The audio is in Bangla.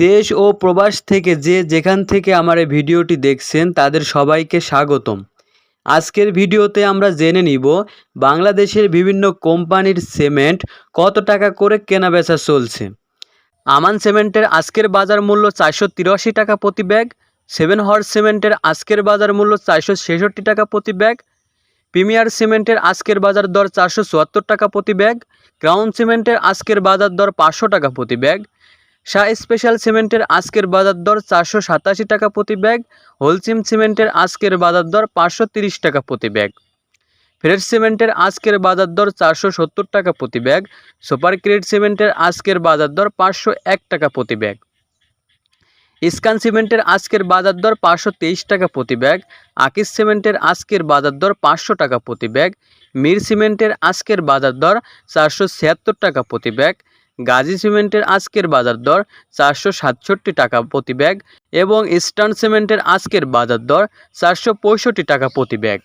দেশ ও প্রবাস থেকে যে যেখান থেকে আমার এই ভিডিওটি দেখছেন, তাদের সবাইকে স্বাগতম। আজকের ভিডিওতে আমরা জেনে নিব বাংলাদেশের বিভিন্ন কোম্পানির সিমেন্ট কত টাকা করে কেনাবেচা চলছে। আমান সিমেন্টের আজকের বাজার মূল্য চারশো তিরাশি টাকা প্রতি ব্যাগ, সেভেন হর্স সিমেন্টের আজকের বাজার মূল্য চারশো ছেষট্টি টাকা প্রতি ব্যাগ, প্রিমিয়ার সিমেন্টের আজকের বাজার দর চারশো চুয়াত্তর টাকা প্রতি ব্যাগ, ক্রাউন সিমেন্টের আজকের বাজার দর পাঁচশো টাকা প্রতি ব্যাগ শাহ স্পেশাল সিমেন্টের আজকের বাজার দর চারশো সাতাশি টাকা প্রতি ব্যাগ, হোলসিম সিমেন্টের আজকের বাজার দর পাঁচশো তিরিশ টাকা প্রতি ব্যাগ। ফ্রেশ সিমেন্টের আজকের বাজার দর চারশো সত্তর টাকা প্রতি ব্যাগ, সুপার ক্রেড সিমেন্টের আজকের বাজার দর পাঁচশো এক টাকা প্রতি ব্যাগ। ইস্কান সিমেন্টের আজকের বাজার দর পাঁচশো তেইশ টাকা প্রতি ব্যাগ, আকিস সিমেন্টের আজকের বাজার দর পাঁচশো টাকা প্রতি ব্যাগ, মির সিমেন্টের আজকের বাজার দর চারশো ছিয়াত্তর টাকা প্রতি ব্যাগ গাজী সিমেন্টের আজকের বাজার দর চারশো সাতষট্টি টাকা প্রতি ব্যাগ এবং ইস্টার্ন সিমেন্টের আজকের বাজার দর চারশো পঁয়ষট্টি টাকা প্রতি ব্যাগ।